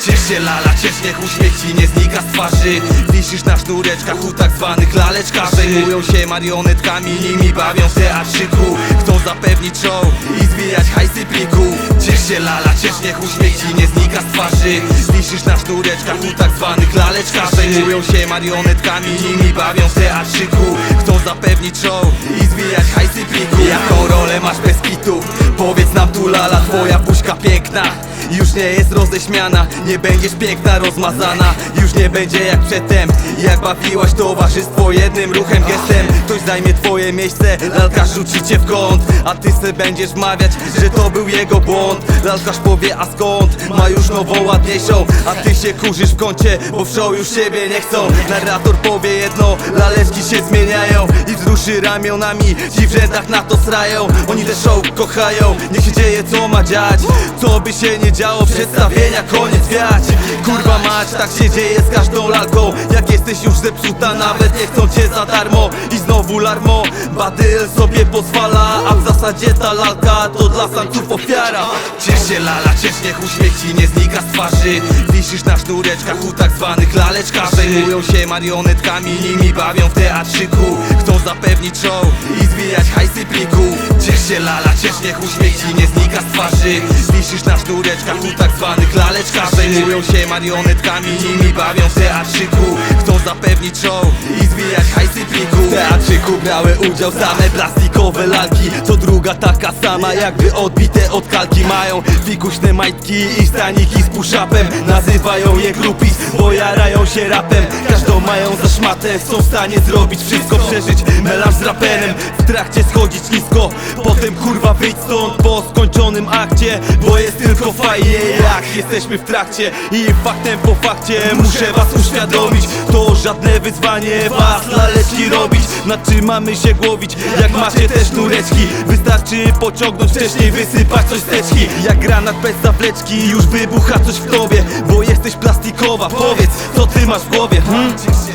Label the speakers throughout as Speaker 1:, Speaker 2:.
Speaker 1: Ciesz się lala, ciesz niech uśmiech ci nie znika z twarzy. Wisisz na sznureczkach u tak zwanych laleczkarzy. Zajmują się marionetkami, nimi bawią w teatrzyku Chcą zapewnić show i zwijać hajsy pliku. Ciesz się lala, ciesz niech uśmiech ci nie znika z twarzy. Wisisz na sznureczkach u tak zwanych laleczkarzy. Zajmują się marionetkami, nimi bawią w teatrzyku Chcą zapewnić show i zwijać hajsy pliku. Jaką rolę masz bez kitów? Powiedz nam tu lala, twoja piękna już nie jest roześmiana. Nie będziesz piękna, rozmazana. Już nie będzie jak przedtem. Jak bawiłaś towarzystwo jednym ruchem, gestem zajmie twoje miejsce Lalka rzuci cię w kąt. A ty se będziesz mawiać, że to był jego błąd. Lalkarz powie, a skąd? Ma już nową, ładniejszą. A ty się kurzysz w kącie, bo w show już ciebie nie chcą. Narrator powie jedno, laleczki się zmieniają. I wzruszy ramionami, ci w rzędach na to srają. Oni te show kochają, niech się dzieje co ma dziać. Co by się nie działo, przedstawienia koniec wiać. Kurwa mać, tak się dzieje z każdą lalką. Jak jesteś już zepsuta, nawet nie chcą cię za darmo. I znowu larmo, badyl sobie pozwala A w zasadzie ta lalka to dla samców ofiara. Ciesz się lala, ciesz niech uśmiech nie znika z twarzy. Wisisz na sznureczkach u tak zwanych laleczkarzy. Zajmują się marionetkami, nimi bawią w teatrzyku. Chcą zapewnić show i zwijać hajsy pliku. Ciesz się lala, ciesz niech uśmiech nie znika z twarzy. Wisisz na sznureczkach u tak zwanych laleczkarzy. Zajmują się marionetkami, nimi bawią w teatrzyku. Chcą zapewnić show i zwijać hajsy pliku W teatrzyku brały udział same plastikowe lalki. To druga taka sama jakby odbite od kalki. Mają fikuśne majtki i staniki z push-upem. Nazywają je grupis, bo jarają się rapem. Każdą mają za szmatę, są w stanie zrobić wszystko. Przeżyć melanż z raperem, w trakcie schodzić nisko. Potem kurwa wyjść stąd po skończonym akcie Bo jest tylko fajnie jak jesteśmy w trakcie. I faktem po fakcie muszę was uświadomić. To żadne wyzwanie was laleczki robić. Nad czym mamy się głowić? Jak macie te sznureczki Wystarczy pociągnąć wcześniej wysypać coś z teczki. Jak granat bez zawleczki już wybucha coś w tobie. Bo jesteś plastikowa, powiedz co ty masz w głowie hmm? Ciesz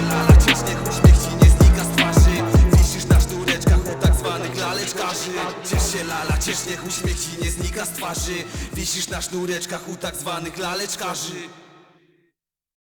Speaker 1: się lala, ciesz niech uśmiech nie znika z twarzy. Wisisz na sznureczkach u tak zwanych laleczkarzy